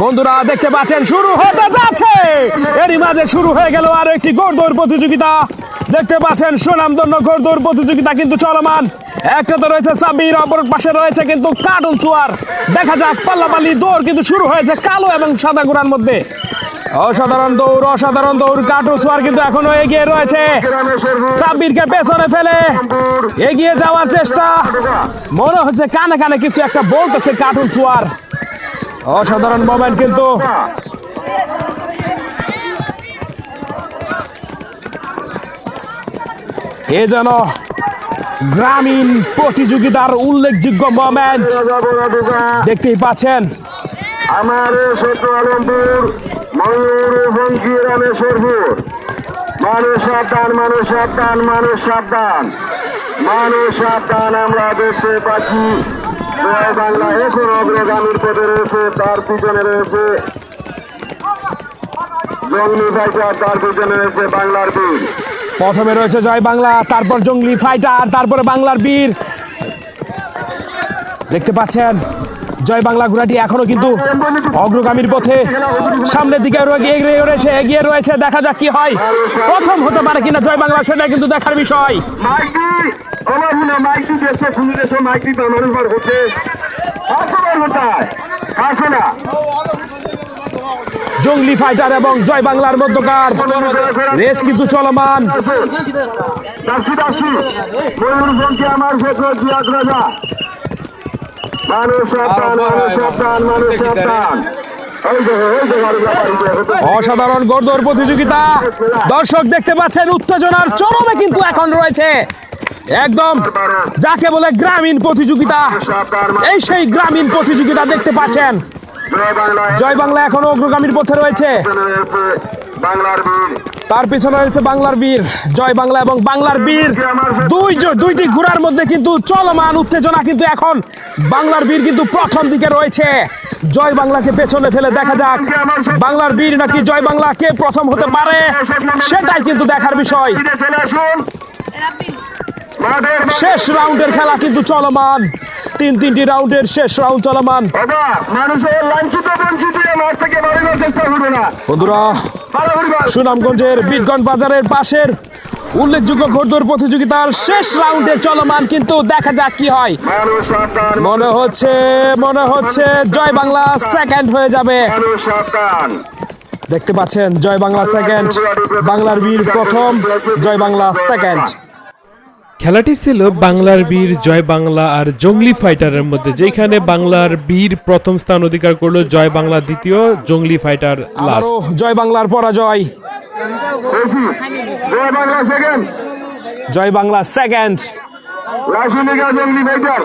বন্ধুরা দেখতে পাচ্ছেন, শুরু হতে যাচ্ছে। এরই মাঝে শুরু হয়ে গেল আরও একটি গোড়দৌড় প্রতিযোগিতা। দেখতে পাচ্ছেন সুনাম সুনামধন্য গোড়দৌড় প্রতিযোগিতা কিন্তু চলমান। একটা তো রয়েছে সাবির অপর পাশে রয়েছে কিন্তু কার্টুন চুয়ার। দেখা যাক, পাল্লাপাল্লি দৌড় কিন্তু শুরু হয়েছে কালো এবং সাদা গোড়ার মধ্যে। অসাধারণ দৌড় অসাধারণ দৌড়, কার্টুন চুয়ার কিন্তু এখনও এগিয়ে রয়েছে। সাব্বিরকে পেছনে ফেলে এগিয়ে যাওয়ার চেষ্টা। মনে হচ্ছে কানে কানে কিছু একটা বলতেছে কার্টুন চুয়ার। অসাধারণ মোমেন্ট কিন্তু। এ যেন গ্রামীণ প্রতিযোগিতার উল্লেখযোগ্য মোমেন্ট দেখতেই পাচ্ছেন। আমার ছোট আলমপুর, ময়ূর বঙ্কি রামেশ্বরপুর মানুষ সাবধান মানুষ সাবধান মানুষ সাবধান। মানুষ সাবধান, আমরা দেখতে পাচ্ছি। বাংলা এখন অগ্রগামীর পথে রয়েছে, তার পিছনে রয়েছে জঙ্গলি ফাইটার তার পিছনে রয়েছে বাংলার বীর। প্রথমে রয়েছে জয় বাংলা, তারপর জঙ্গলি ফাইটার তারপরে বাংলার বীর। দেখতে পাচ্ছেন? জয় বাংলা ঘোড়াটি এখনও কিন্তু অগ্রগামীর পথে সামনের দিকে এগিয়ে রয়েছে এগিয়ে রয়েছে। দেখা যাক কি হয়। প্রথম হতে পারে কিনা জয় বাংলা সেটা কিন্তু দেখার বিষয়। মনে জঙ্গলি ফাইটার এবং জয় বাংলার মধ্যকার। রেস কিন্তু চলমান। আমার অসাধারণ গর্দর প্রতিযোগিতা। দর্শক দেখতে পাচ্ছেন উত্তেজনার চরমে কিন্তু এখন রয়েছে একদম যাকে বলে গ্রামীণ প্রতিযোগিতা। এই সেই গ্রামীণ প্রতিযোগিতা দেখতে পাচ্ছেন। জয় বাংলা। এখনও অগ্রগামীর পথে রয়েছে। তার পিছনে রয়েছে বাংলার বীর। জয় বাংলা এবং বাংলার বীর। দুই দুইটি ঘোড়ার মধ্যে কিন্তু চলমান উত্তেজনা কিন্তু এখন। বাংলার বীর কিন্তু প্রথম দিকে রয়েছে। জয় বাংলাকে পেছনে ফেলে দেখা যাক। বাংলার বীর নাকি জয় বাংলা কে প্রথম হতে পারে সেটাই কিন্তু দেখার বিষয়। শেষ রাউন্ডের খেলা কিন্তু চলমান। তিন তিনটি রাউন্ডের শেষ রাউন্ড চলমান। বন্ধুরা সুনামগঞ্জের বিটগঞ্জ বাজারের পাশের উল্লেখযোগ্য ঘোড়দৌড় প্রতিযোগিতার শেষ রাউন্ডে চলমান কিন্তু দেখা যাক কি হয়। মনে হচ্ছে মনে হচ্ছে জয় বাংলা সেকেন্ড হয়ে যাবে। দেখতে পাচ্ছেন জয় বাংলা সেকেন্ড বাংলার বীর প্রথম জয় বাংলা সেকেন্ড খেলাটি ছিল বাংলার বীর জয় বাংলা আর জঙ্গলি ফাইটারের মধ্যে যেখানে বাংলার বীর প্রথম স্থান অধিকার করল জয় বাংলা দ্বিতীয় জঙ্গলি ফাইটার লাস্ট। জয় বাংলার পরাজয়। জয় বাংলা সেকেন্ড জয় বাংলা সেকেন্ড জঙ্গলি ফাইটার